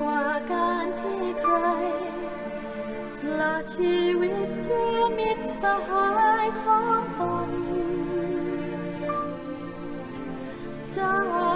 กว่าการที่ใคร สละชีวิตเพื่อมิตรสหายของตนเจ้า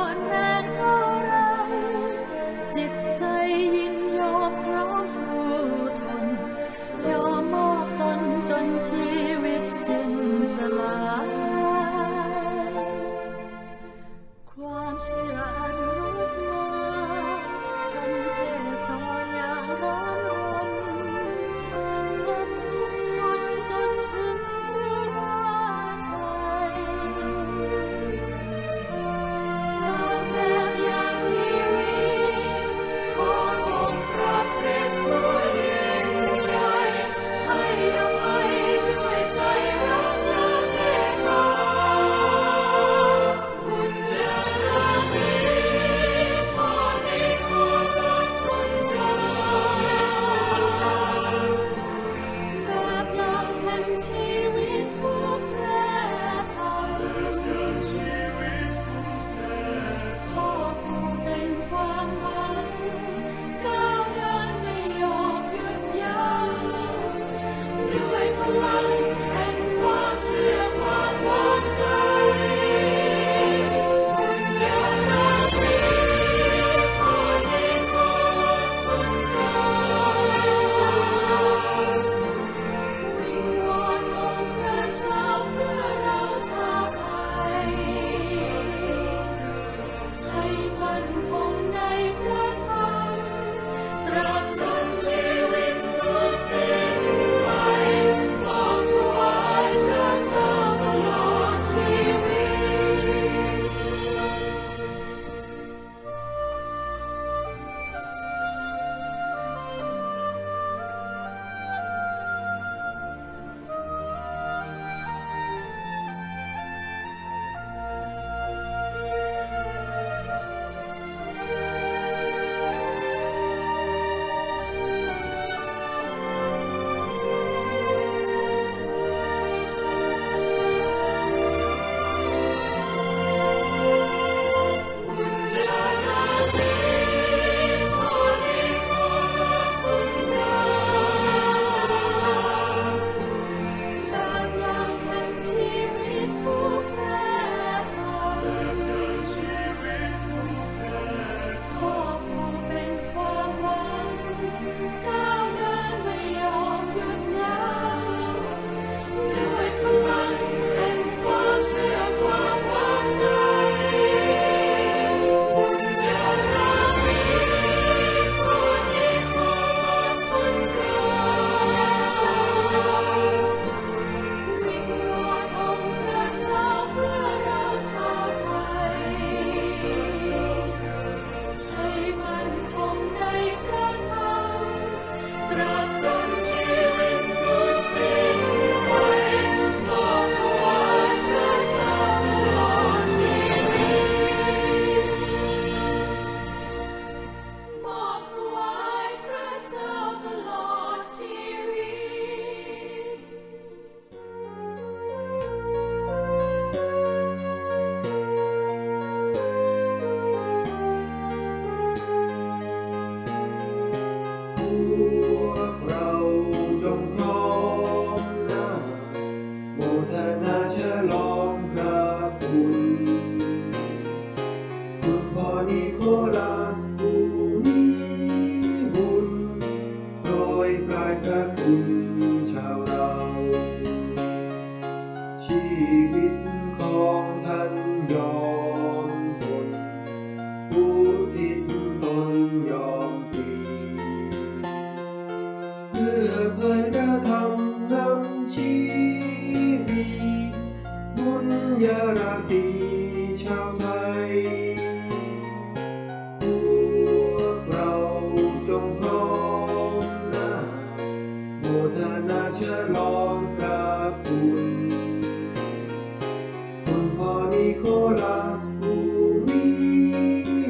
Nicolas Bumi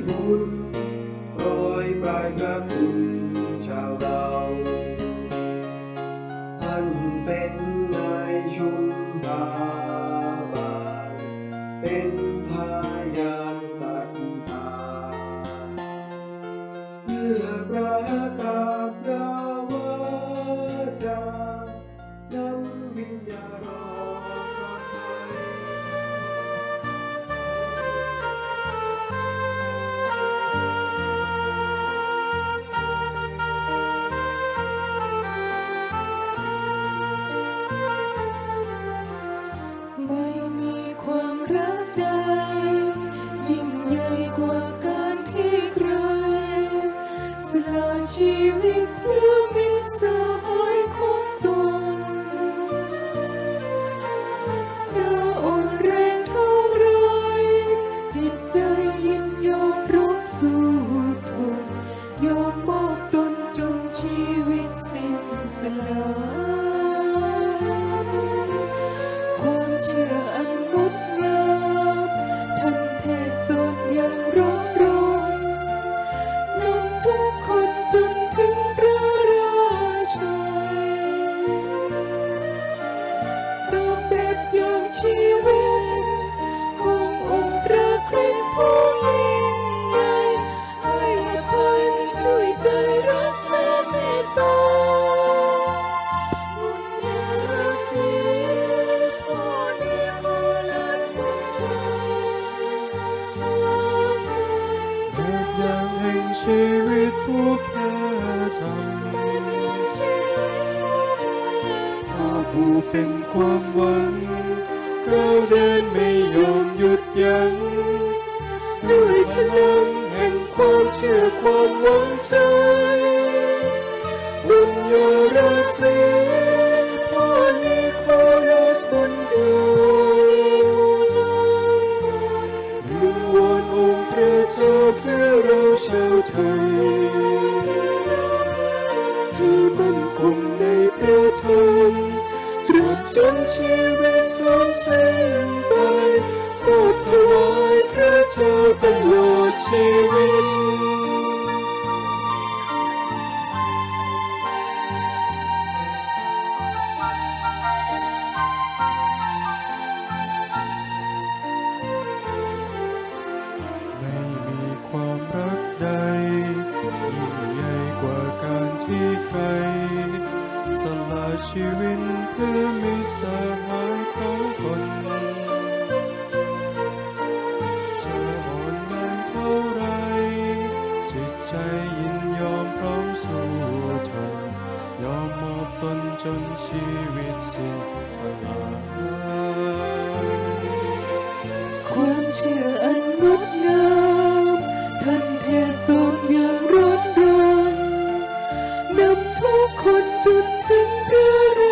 Bun ยประคุณชาวเราท่านเป็นนายชุมพาบาลเป็นพายาศรัทธาเพื่อพระตาพระวจานำวิญญาณ ละ วามหวังใจบุญยราศีพ่อนิโคลัสบุญเดวิงวอนองค์พระเจ้าเพื่อเราชาวไทยที่มั่นคงในพระธรรมตราบจนชีวิตสูญสิ้นไปโปรดถวายพระเจ้าตลอดชีวิต ตเพื่อมิสหายของคนจะอ่อนแรงเท่าไร จิตใจยินยอมพร้อมสู้ทนยอมมอบตนจนชีวิตสิ้นสลายความเชื่ออันงดงามทันเทศน์อย่างร้อนรนนำทุกคนจนถึงพระ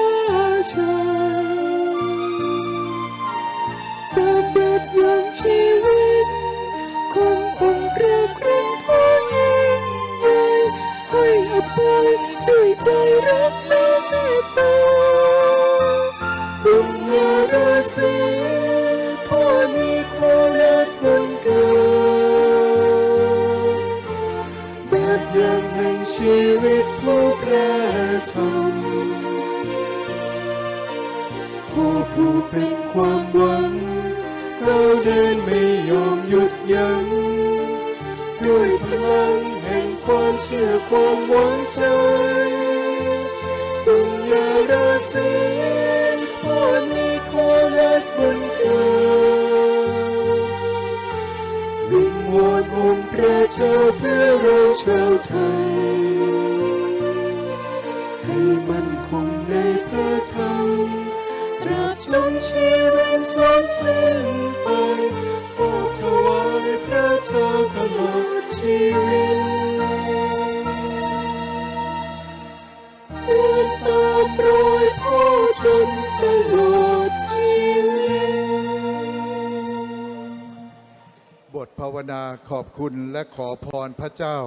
นาขอบคุณและขอพรพระเจ้า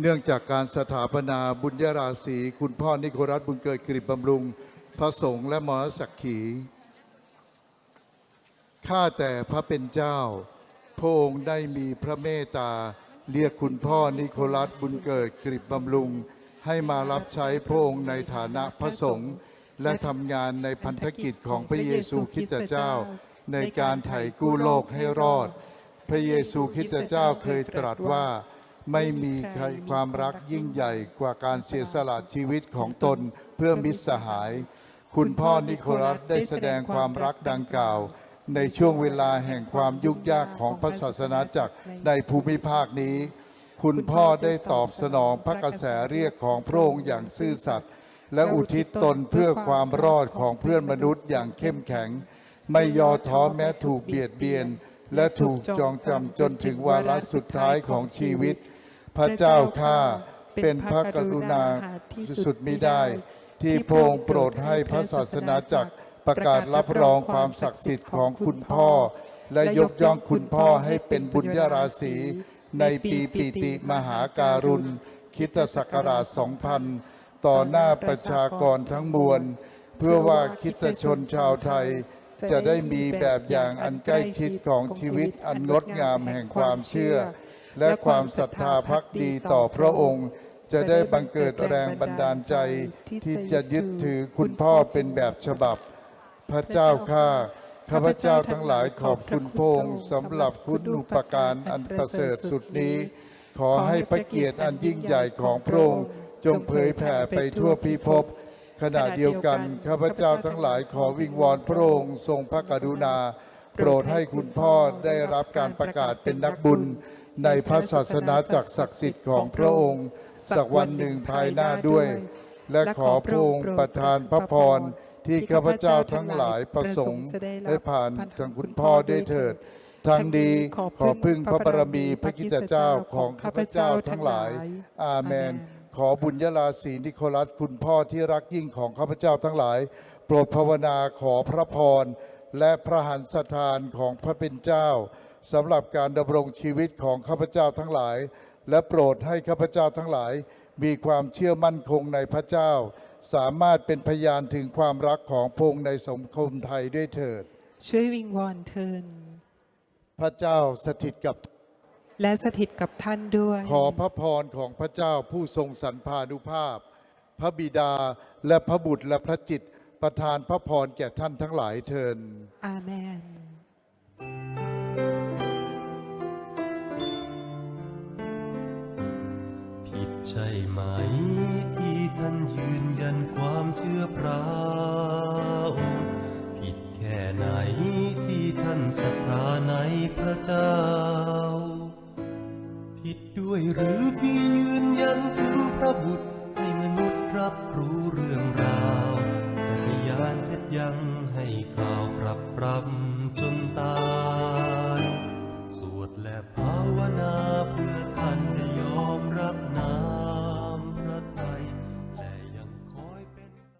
เนื่องจากการสถาปนาบุญยราศีคุณพ่อนิโครัสบุญเกิดกริบบำรุง พระสงฆ์และหมอสักขีข้าแต่พระเป็นเจ้า พระองค์ได้มีพระเมตตา เรียกคุณพ่อนิโคลัสบุญเกิดกริบบำรุง ให้มารับใช้พระองค์ในฐานะพระสงฆ์และทำงานในพันธกิจของพระเยซูคริสต์เจ้า ในการไถ่กู้โลกให้รอด พระเยซูคริสต์เจ้าเคยตรัสว่าไม่มีใครความรักยิ่งใหญ่กว่าการเสียสละชีวิตของตนเพื่อมิตรสหาย คุณพ่อนิโคลัสได้แสดงความรักดังกล่าว ในช่วงเวลาแห่งความยุ่งยากของพระศาสนาจักรในภูมิภาคนี้ คุณพ่อได้ตอบสนองพระกระแสเรียกของพระองค์อย่างซื่อสัตย์และอุทิศตนเพื่อความรอดของเพื่อนมนุษย์อย่างเข้มแข็ง ไม่ย่อท้อแม้ถูกเบียดเบียน และถูกจองจำจนถึงวาระสุดท้ายของชีวิต พระเจ้าข้าเป็นพระกรุณาที่สุดมิได้ ที่พระองค์โปรดให้พระศาสนาจักรประกาศรับรองความศักดิ์สิทธิ์ของคุณพ่อ และยกย่องคุณพ่อให้เป็นบุญญาราศีในปีปิติมหาการุณคริดศักราช2000 ต่อหน้าประชากรทั้งมวล เพื่อว่าคริดชนชาวไทย จะได้มีแบบอย่างอันใกล้ชิดของชีวิตอันงดงามแห่งความเชื่อ และความศรัทธาพักดีต่อพระองค์ จะได้บังเกิดแรงบันดาลใจ ที่จะยึดถือคุณพ่อเป็นแบบฉบับ พระเจ้าข้าข้าพเจ้าทั้งหลายขอบคุณพระองค์สำหรับคุณอุปการอันประเสริฐสุดนี้ ขอให้พระเกียรติอันยิ่งใหญ่ของพระองค์จงเผยแผ่ไปทั่วพิภพ ขณะเดียวกันข้าพเจ้าทั้งหลายขอวิงวอนพระองค์ทรงพระกรุณา โปรดให้คุณพ่อได้รับการประกาศเป็นนักบุญ ในพระศาสนาจักรศักดิ์สิทธิ์ของพระองค์ สักวันหนึ่งภายหน้าด้วย และขอพระองค์ประทานพระพรที่ข้าพเจ้าทั้งหลายประสงค์ได้ผ่านทางคุณพ่อได้เถิดทั้งนี้ขอพึ่งพระบารมีพระกิตเจ้าของข้าพเจ้าทั้งหลาย อาเมน ขอบุญยราศีนิโคลัสคุณพ่อที่รักยิ่งของข้าพเจ้าทั้งหลาย โปรดภาวนาขอพระพร และพระหันสถานของพระเป็นเจ้าสำหรับการดำรงชีวิตของข้าพเจ้าทั้งหลาย และโปรดให้ข้าพเจ้าทั้งหลาย มีความเชื่อมั่นคงในพระเจ้า สามารถเป็นพยานถึงความรักของพระองค์ในสังคมไทยด้วยเถิด ช่วยวิงวอนเทิน พระเจ้าสถิตกับ และสถิตกับท่านด้วย ขอพระพรของพระเจ้าผู้ทรงสรรพานุภาพ พระบิดาและพระบุตรและพระจิตรประทานพระพรแก่ท่านทั้งหลายเทินอาเมน ผิดใช่ไหมที่ท่านยืนยันความเชื่อพระองค์ผิดแค่ไหนที่ท่านศรัทธาในพระเจ้า ผิดด้วยหรือที่ยืนยันถึงพระบุตรให้มนุษย์รับรู้เรื่องราวแต่พยานเท็จยังให้ข่าวปรับปรำจนตาย สวดและภาวนาเพื่อ